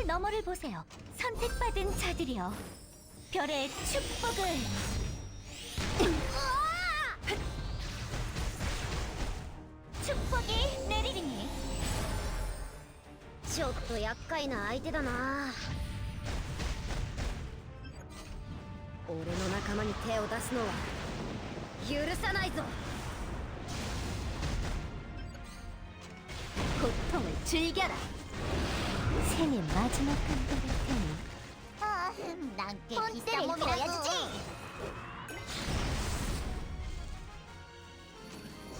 하늘 너머를 보세요. 선택받은 자들이여. 별의 축복을. 축복이 내리리니 ちょっと厄介な相手だな俺の仲間に手を出すのは許さないぞ 고통을 즐겨라. 생의 마지막 한도를 테니. 아, 난꽤 비싼 몸이라고.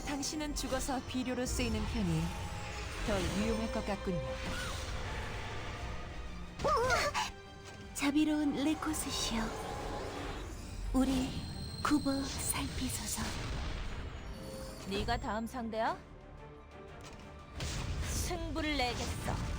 당신은 죽어서 비료로 쓰이는 편이 더 유용할 것 같군요. 자비로운 레코스시여, 우리 굽어 살피소서. 네가 다음 상대야? 승부를 내겠어.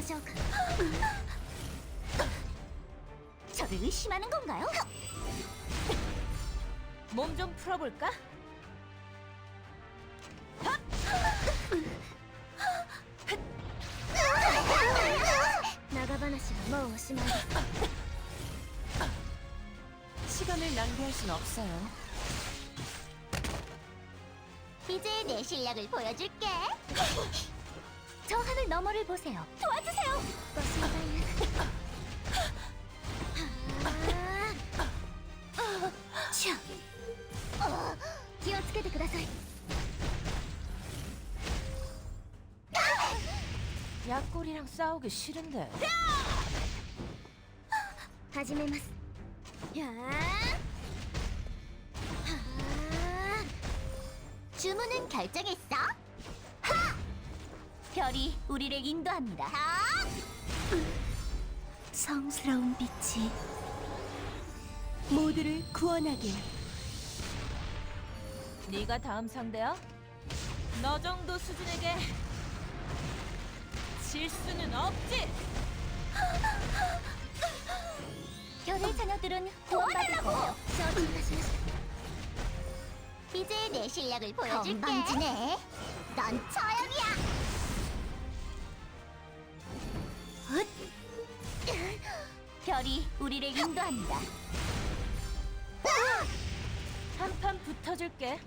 거죠? 저를 의심하는 건가요? 몸 좀 풀어볼까? 나가 바나시는뭐오시만 시간을 낭비할 순 없어요. 이제 내 실력을 보여줄게. 저 하늘 너머를 보세요. 도와주세요. ご心配なくはあ 차. 気をつけてください 약골이랑 싸우기 싫은데. 始めますやあはあ 주문은 결정했어? 별이 우리를 인도합니다. 성스러운 빛이 모두를 구원하길. 네가 다음 상대야? 너 정도 수준에게 실수는 없지. 교회 자녀들은 구원받으세요. 이제 내 실력을 보여줄게. 건방지네. 넌 처형이야. 별이 우리를 인도합니다. 한판 붙어줄게.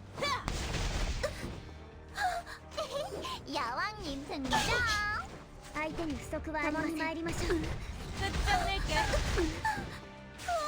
여왕님 등장. 相手に不足はありません参りましょう 끝장낼게.